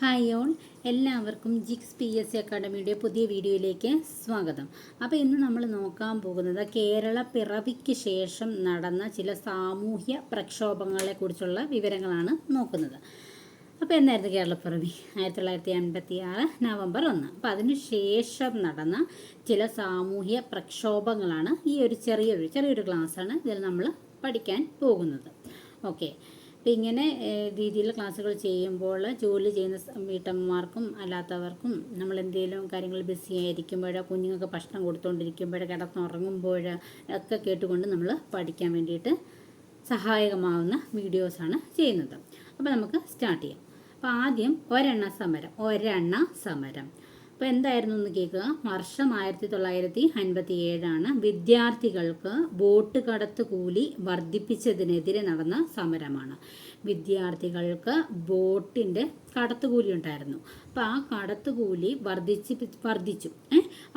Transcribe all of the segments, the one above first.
Hi all. എല്ലാവർക്കും ജിക്സ് P S C അക്കാഡമിയുടെ പുതിയ വീഡിയോയിലേക്ക് സ്വാഗതം. അപ്പോൾ ഇന്ന് നമ്മൾ നോക്കാൻ പോകുന്നത് കേരള പിറവിക്ക് ശേഷം നടന്ന ചില സാമൂഹ്യ പ്രക്ഷോഭങ്ങളെക്കുറിച്ചുള്ള വിവരങ്ങളാണ് നോക്കുന്നത്. അപ്പോൾ എന്നായിരുന്നു കേരളപ്പിറവി ആയിരത്തി തൊള്ളായിരത്തി അൻപത്തി ആറ് നവംബർ ഒന്ന്. അപ്പോൾ അതിന് ശേഷം നടന്ന ചില സാമൂഹ്യ പ്രക്ഷോഭങ്ങളാണ് ഈ ഒരു ചെറിയൊരു ചെറിയൊരു ക്ലാസ്സാണ് ഇതിൽ നമ്മൾ പഠിക്കാൻ പോകുന്നത്. ഓക്കെ. അപ്പോൾ ഇങ്ങനെ രീതിയിൽ ക്ലാസ്സുകൾ ചെയ്യുമ്പോൾ ജോലി ചെയ്യുന്ന വീട്ടമ്മമാർക്കും അല്ലാത്തവർക്കും നമ്മൾ എന്തെങ്കിലും കാര്യങ്ങൾ ബിസി ആയിരിക്കുമ്പോഴോ കുഞ്ഞുങ്ങൾക്ക് ഭക്ഷണം കൊടുത്തുകൊണ്ടിരിക്കുമ്പോഴോ കിടന്നുറങ്ങുമ്പോഴോ ഒക്കെ കേട്ടുകൊണ്ട് നമ്മൾ പഠിക്കാൻ വേണ്ടിയിട്ട് സഹായകമാവുന്ന വീഡിയോസാണ് ചെയ്യുന്നത്. അപ്പോൾ നമുക്ക് സ്റ്റാർട്ട് ചെയ്യാം. അപ്പോൾ ആദ്യം ഒരെണ്ണ സമരം ഒരെണ്ണ സമരം. അപ്പോൾ എന്തായിരുന്നു എന്ന് കേൾക്കുക? വർഷം ആയിരത്തി തൊള്ളായിരത്തി അൻപത്തി ഏഴാണ് വിദ്യാർത്ഥികൾക്ക് ബോട്ട് കടത്ത് കൂലി വർദ്ധിപ്പിച്ചതിനെതിരെ നടന്ന സമരമാണ്. വിദ്യാർത്ഥികൾക്ക് ബോട്ടിന്റെ കടത്തുകൂലി ഉണ്ടായിരുന്നു. അപ്പോൾ ആ കടത്തുകൂലി വർദ്ധിച്ച് വർദ്ധിച്ചു.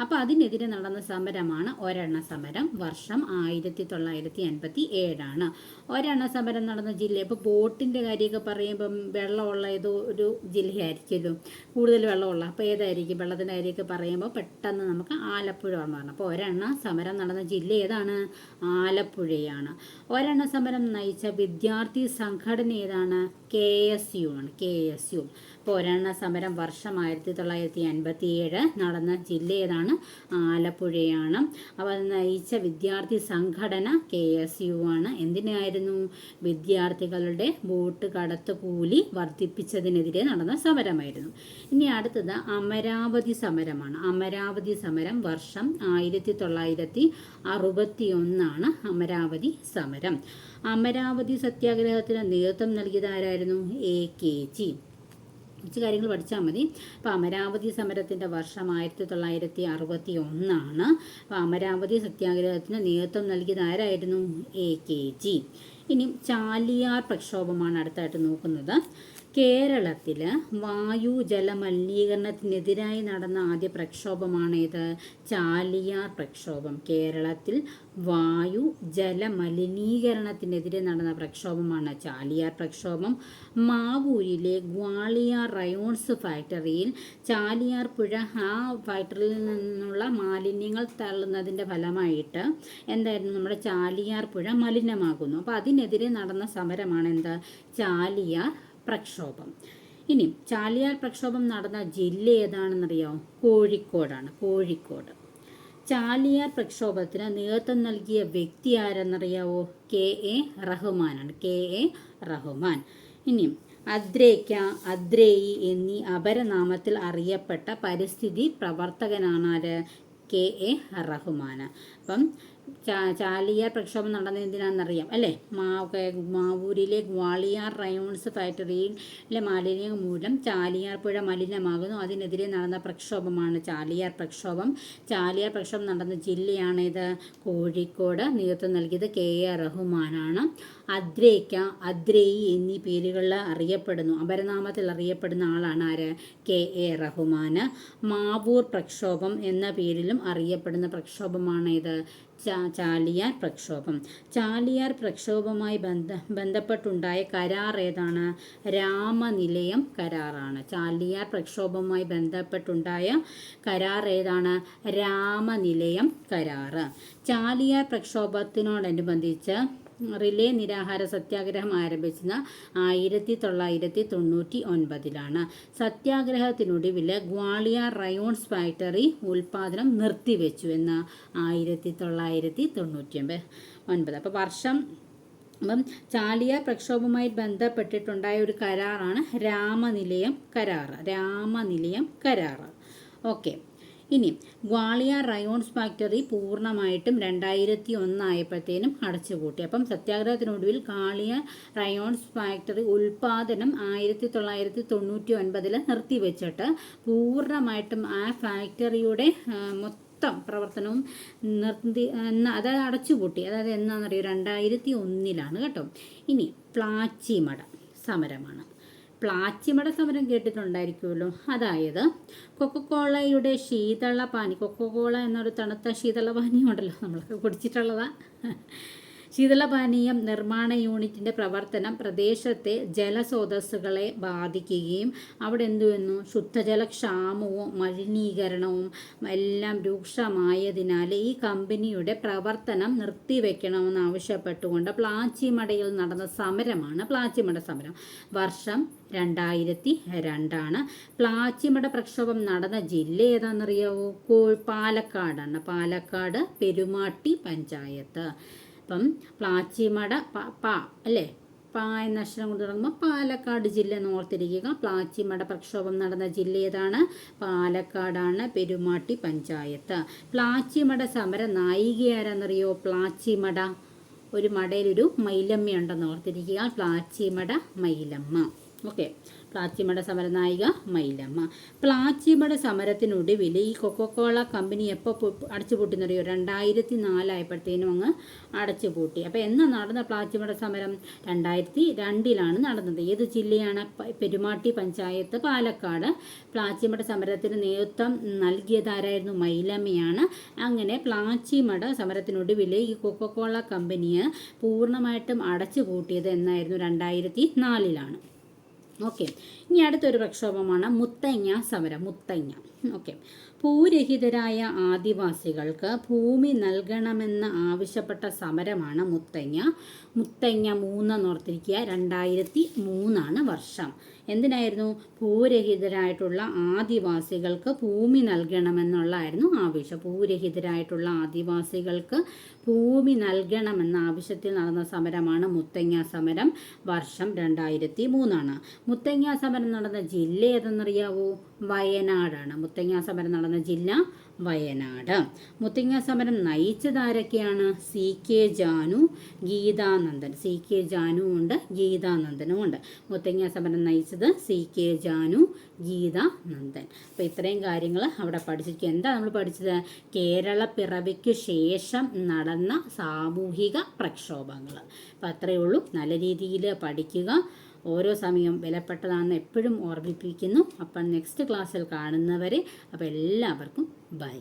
അപ്പോൾ അതിനെതിരെ നടന്ന സമരമാണ് ഒരെണ്ണ സമരം. വർഷം ആയിരത്തി തൊള്ളായിരത്തി അൻപത്തി ഏഴാണ് ഒരെണ്ണ സമരം നടന്ന ജില്ല. ഇപ്പോൾ ബോട്ടിന്റെ കാര്യമൊക്കെ പറയുമ്പം വെള്ളമുള്ള ഏതോ ഒരു ജില്ലയായിരിക്കുമല്ലോ. കൂടുതൽ വെള്ളമുള്ള. അപ്പോൾ ഏതായിരിക്കും വെള്ളത്തിന്റെ കാര്യമൊക്കെ പറയുമ്പോൾ പെട്ടെന്ന് നമുക്ക് ആലപ്പുഴ എന്ന് വരണം അപ്പോൾ ഒരെണ്ണ സമരം നടന്ന ജില്ല ഏതാണ്? ആലപ്പുഴയാണ്. ഒരെണ്ണ സമരം നയിച്ച വിദ്യാർത്ഥി സംഘടന ഏതാണ്? കെ എസ് യു ആണ്. K S U. ഒരെണ്ണ സമരം വർഷം ആയിരത്തി തൊള്ളായിരത്തി അൻപത്തി ഏഴ് നടന്ന ജില്ലയേതാണ് ആലപ്പുഴയാണ്. അപ്പോൾ നയിച്ച വിദ്യാർത്ഥി സംഘടന കെ എസ് യു ആണ്. എന്തിനായിരുന്നു? വിദ്യാർത്ഥികളുടെ ബോട്ട് കടത്ത് കൂലി വർദ്ധിപ്പിച്ചതിനെതിരെ നടന്ന സമരമായിരുന്നു. ഇനി അടുത്തത് അമരാവതി സമരമാണ്. അമരാവതി സമരം വർഷം ആയിരത്തി തൊള്ളായിരത്തി അറുപത്തി ഒന്നാണ് അമരാവതി സമരം. അമരാവതി സത്യാഗ്രഹത്തിന് നേതൃത്വം നൽകിയതാരായിരുന്നു എ കെ ജി. കുറച്ച് കാര്യങ്ങൾ പഠിച്ചാൽ മതി. അപ്പോൾ അമരാവതി സമരത്തിന്റെ വർഷം ആയിരത്തി തൊള്ളായിരത്തി അറുപത്തി ഒന്നാണ് അപ്പോൾ അമരാവതി സത്യാഗ്രഹത്തിന് നേതൃത്വം നൽകിയത് ആരായിരുന്നു? A K G. ഇനി ചാലിയാർ പ്രക്ഷോഭമാണ് അടുത്തായിട്ട് നോക്കുന്നത്. കേരളത്തിൽ വായു ജല മലിനീകരണത്തിനെതിരായി നടന്ന ആദ്യ പ്രക്ഷോഭമാണ് ഇത് ചാലിയാർ പ്രക്ഷോഭം. കേരളത്തിൽ വായു ജല മലിനീകരണത്തിനെതിരെ നടന്ന പ്രക്ഷോഭമാണ് ചാലിയാർ പ്രക്ഷോഭം. മാവൂരിലെ ഗ്വാളിയാർ റയോൺസ് ഫാക്ടറിയിൽ ചാലിയാർ പുഴ ആ ഫാക്ടറിയിൽ നിന്നുള്ള മാലിന്യങ്ങൾ തള്ളുന്നതിന്റെ ഫലമായിട്ട് എന്തായിരുന്നു? നമ്മുടെ ചാലിയാർ പുഴ മലിനമാകുന്നു. അപ്പോൾ അതിനെതിരെ നടന്ന സമരമാണ് എന്താ ചാലിയാർ പ്രക്ഷോഭം. ഇനി ചാലിയാർ പ്രക്ഷോഭം നടന്ന ജില്ല ഏതാണെന്നറിയാമോ കോഴിക്കോടാണ് കോഴിക്കോട്. ചാലിയാർ പ്രക്ഷോഭത്തിന് നേതൃത്വം നൽകിയ വ്യക്തി ആരെന്നറിയാവോ? കെ എ റഹ്മാനാണ് കെ എ റഹ്മാൻ. ഇനി അദ്രേക്ക അദ്രേയി എന്നീ അപരനാമത്തിൽ അറിയപ്പെട്ട പരിസ്ഥിതി പ്രവർത്തകനാണ് ആര്? K A Rahman. അപ്പം ചാ ചാലിയാർ പ്രക്ഷോഭം നടന്നത് എന്തിനാണെന്നറിയാം അല്ലേ? മാ മാവൂരിലെ ഗ്വാളിയാർ റയോൺസ് ഫാക്ടറിയിലെ മാലിന്യം മൂലം ചാലിയാർ പുഴ മലിനമാകുന്നു. അതിനെതിരെ നടന്ന പ്രക്ഷോഭമാണ് ചാലിയാർ പ്രക്ഷോഭം. ചാലിയാർ പ്രക്ഷോഭം നടന്ന ജില്ലയാണ് ഇത് കോഴിക്കോട് നേതൃത്വം നൽകിയത് കെ എ റഹ്മാനാണ്. അദ്രേക്ക അദ്രേയി എന്നീ പേരുകളിൽ അറിയപ്പെടുന്നു. അപരനാമത്തിൽ അറിയപ്പെടുന്ന ആളാണ് ആര്? കെ എ റഹ്മാന്. മാവൂർ പ്രക്ഷോഭം എന്ന പേരിലും അറിയപ്പെടുന്ന പ്രക്ഷോഭമാണ് ഇത് ചാലിയാർ പ്രക്ഷോഭം. ചാലിയാർ പ്രക്ഷോഭവുമായി ബന്ധ ബന്ധപ്പെട്ടുണ്ടായ കരാർ ഏതാണ്? രാമനിലയം കരാറാണ്. ചാലിയാർ പ്രക്ഷോഭവുമായി ബന്ധപ്പെട്ടുണ്ടായ കരാർ ഏതാണ്? രാമനിലയം കരാറ്. ചാലിയാർ പ്രക്ഷോഭത്തിനോടനുബന്ധിച്ച് റിലേ നിരാഹാര സത്യാഗ്രഹം ആരംഭിച്ചത് ആയിരത്തി തൊള്ളായിരത്തി തൊണ്ണൂറ്റി ഒൻപതിലാണ് സത്യാഗ്രഹത്തിനൊടുവിൽ ഗ്വാളിയ റയോൺസ് ഫാക്ടറി ഉൽപാദനം നിർത്തിവെച്ചു എന്ന ആയിരത്തി തൊള്ളായിരത്തി തൊണ്ണൂറ്റി ഒൻപത് അപ്പോൾ വർഷം അപ്പം ചാലിയ പ്രക്ഷോഭവുമായി ബന്ധപ്പെട്ടിട്ടുണ്ടായ ഒരു കരാറാണ് രാമനിലയം കരാറ്. രാമനിലയം കരാറ്. ഓക്കെ. ഇനി ഗ്വാളിയാർ റയോൺസ് ഫാക്ടറി പൂർണമായിട്ടും രണ്ടായിരത്തി ഒന്നായപ്പോഴത്തേനും അടച്ചുപൂട്ടി. അപ്പം സത്യാഗ്രഹത്തിനൊടുവിൽ കാളിയ റയോൺസ് ഫാക്ടറി ഉൽപാദനം ആയിരത്തി തൊള്ളായിരത്തി തൊണ്ണൂറ്റി ഒൻപതിൽ നിർത്തിവെച്ചിട്ട് പൂർണമായിട്ടും ആ ഫാക്ടറിയുടെ മൊത്തം പ്രവർത്തനവും നിർത്തി അതായത് അടച്ചുപൂട്ടി. അതായത് എന്നാണെന്നറിയോ രണ്ടായിരത്തി ഒന്നിലാണ് കേട്ടോ. ഇനി പ്ലാച്ചിമട സമരമാണ്. പ്ലാച്ചിമട സമരം കേട്ടിട്ടുണ്ടായിരിക്കുമല്ലോ. അതായത് കൊക്കക്കോളയുടെ ശീതളപാനി കൊക്കക്കോള എന്നൊരു തണുത്ത ശീതള ഉണ്ടല്ലോ നമ്മളൊക്കെ കുടിച്ചിട്ടുള്ളതാ. ശീതളപാനീയം നിർമ്മാണ യൂണിറ്റിന്റെ പ്രവർത്തനം പ്രദേശത്തെ ജലസ്രോതസ്സുകളെ ബാധിക്കുകയും അവിടെ എന്തു വന്നു ശുദ്ധജലക്ഷാമവും മലിനീകരണവും എല്ലാം രൂക്ഷമായതിനാൽ ഈ കമ്പനിയുടെ പ്രവർത്തനം നിർത്തിവെക്കണമെന്ന് ആവശ്യപ്പെട്ടുകൊണ്ട് പ്ലാച്ചിമടയിൽ നടന്ന സമരമാണ് പ്ലാച്ചിമട സമരം. വർഷം രണ്ടായിരത്തി രണ്ടാണ്. പ്ലാച്ചിമട പ്രക്ഷോഭം നടന്ന ജില്ല ഏതാണെന്നറിയാവോ? പാലക്കാടാണ്. പാലക്കാട് പെരുമാട്ടി പഞ്ചായത്ത്. അപ്പം പ്ലാച്ചിമട പ അല്ലേ? പ എന്ന അക്ഷരം കൊണ്ട് തുടങ്ങുമ്പോൾ പാലക്കാട് ജില്ല എന്ന് ഓർത്തിരിക്കുക. പ്ലാച്ചിമട പ്രക്ഷോഭം നടന്ന ജില്ല ഏതാണ്? പാലക്കാടാണ് പെരുമാട്ടി പഞ്ചായത്ത്. പ്ലാച്ചിമട സമര നായിക ആരാന്നറിയോ? പ്ലാച്ചിമട. ഒരു മടയിലൊരു മൈലമ്മയുണ്ടെന്ന് ഓർത്തിരിക്കുക. പ്ലാച്ചിമട മൈലമ്മ. ഓക്കെ. പ്ലാച്ചിമട സമരനായിക മൈലമ്മ. പ്ലാച്ചിമട സമരത്തിനൊടുവിൽ ഈ കൊക്കോക്കോള കമ്പനി എപ്പോൾ അടച്ചു പൂട്ടിന്നറിയോ രണ്ടായിരത്തി നാലായപ്പോഴത്തേനും അങ്ങ് അടച്ചു പൂട്ടി അപ്പോൾ എന്നാ നടന്ന പ്ലാച്ചിമട സമരം? രണ്ടായിരത്തി രണ്ടിലാണ് നടന്നത്. ഏത് ജില്ലയാണ്? പെരുമാട്ടി പഞ്ചായത്ത് പാലക്കാട്. പ്ലാച്ചിമട സമരത്തിന് നേതൃത്വം നൽകിയതാരായിരുന്നു മൈലമ്മയാണ്. അങ്ങനെ പ്ലാച്ചിമട സമരത്തിനൊടുവിൽ ഈ കൊക്കോക്കോള കമ്പനിയെ പൂർണമായിട്ടും അടച്ചു പൂട്ടിയത് എന്നായിരുന്നു രണ്ടായിരത്തി നാലിലാണ് ഓക്കെ. ഇനി അടുത്തൊരു പ്രക്ഷോഭമാണ് മുത്തങ്ങ സമരം മുത്തങ്ങ. ഓക്കെ ഭൂരഹിതരായ ആദിവാസികൾക്ക് ഭൂമി നൽകണമെന്ന് ആവശ്യപ്പെട്ട സമരമാണ് മുത്തങ്ങ. മുത്തങ്ങ മൂന്നെന്ന് ഓർത്തിരിക്കുക. രണ്ടായിരത്തി മൂന്നാണ് വർഷം. എന്തിനായിരുന്നു? ഭൂരഹിതരായിട്ടുള്ള ആദിവാസികൾക്ക് ഭൂമി നൽകണമെന്നുള്ളായിരുന്നു ആവശ്യം. ഭൂരഹിതരായിട്ടുള്ള ആദിവാസികൾക്ക് ഭൂമി നൽകണമെന്ന ആവശ്യത്തിൽ നടന്ന സമരമാണ് മുത്തങ്ങ സമരം. വർഷം രണ്ടായിരത്തി മൂന്നാണ് മുത്തങ്ങ സമരം നടന്ന ജില്ല ഏതെന്നറിയാവോ? വയനാടാണ്. മുത്തങ്ങ സമരം നടന്ന ജില്ല വയനാട്. മുത്തങ്ങ സമരം നയിച്ചതാരൊക്കെയാണ് C K Janu Geethanandan. C K Janu ഉണ്ട് ഗീതാനന്ദനും ഉണ്ട്. മുത്തങ്ങ സമരം നയിച്ചത് സി കെ ജാനു ഗീതാനന്ദൻ. അപ്പോൾ ഇത്രയും കാര്യങ്ങൾ അവിടെ പഠിച്ചിരിക്കുക. എന്താ നമ്മൾ പഠിച്ചത്? കേരള പിറവിക്ക് ശേഷം നടന്ന സാമൂഹിക പ്രക്ഷോഭങ്ങൾ അപ്പം അത്രയേ ഉള്ളൂ. നല്ല രീതിയിൽ പഠിക്കുക. ഓരോ സമയം വിലപ്പെട്ടതാണെന്ന് എപ്പോഴും ഓർമ്മിപ്പിക്കുന്നു. അപ്പം നെക്സ്റ്റ് ക്ലാസ്സിൽ കാണുന്നവരെ അപ്പോൾ എല്ലാവർക്കും ബൈ